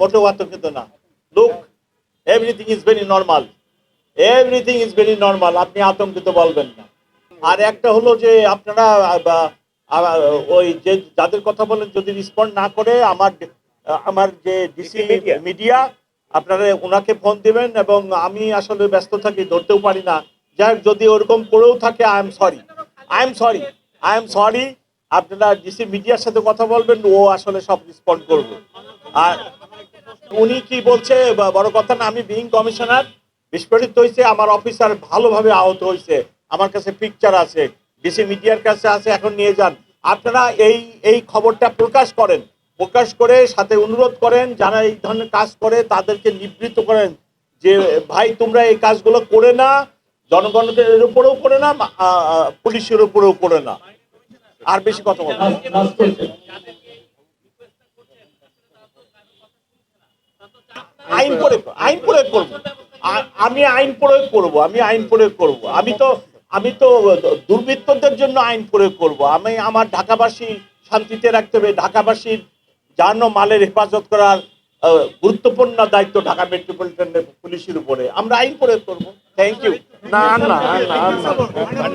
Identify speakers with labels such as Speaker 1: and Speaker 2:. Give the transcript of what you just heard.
Speaker 1: মোটেও আতঙ্কিত না। Look everything is very normal everything is very normal আপনি আতঙ্কিত বলবেন না। আর একটা হলো যে আপনারা ওই যে যাদের কথা বলেন যদি রেসপন্ড না করে আমার আমার যে ডিসি। মিডিয়া আপনারা ওনাকে ফোন দিবেন এবং আমি আসলে ব্যস্ত থাকি ধরতেও পারি না। যাই হোক, যদি ওরকম করেও থাকে I am sorry I am sorry I am sorry আপনারা ডিসি মিডিয়ার সাথে কথা বলবেন ও আসলে সব রেসপন্ড করবে। আর উনি কি বলছে বড় কথা না, আমি বিং কমিশনার। বিস্ফোরিত হয়েছে আমার অফিসার ভালোভাবে আহত হয়েছে আমার কাছে পিকচার আছে ডিসি মিডিয়ার কাছে আছে, এখন নিয়ে যান। আপনারা এই এই খবরটা প্রকাশ করেন। প্রকাশ করে সাথে অনুরোধ করেন, যারা এই ধরনের কাজ করে, তাদেরকে নিবৃত্ত করেন যে, ভাই, তোমরা এই কাজগুলো করে না জনগণের উপরেও করে না পুলিশের উপরেও করে না। আর বেশি কথা বলব আইন প্রয়োগ আইন প্রয়োগ করব। আমি আইন প্রয়োগ করব, আমি আইন প্রয়োগ করব। আমি তো আমি তো দুর্বৃত্তদের জন্য আইন প্রয়োগ করব। আমি আমার ঢাকাবাসী শান্তিতে রাখতে হবে। ঢাকাবাসীর ও মালের হেফাজত করার গুরুত্বপূর্ণ দায়িত্ব ঢাকা মেট্রোপলিটন পুলিশের উপরে। আমরা আইন প্রয়োগ করব। থ্যাংক ইউ না না।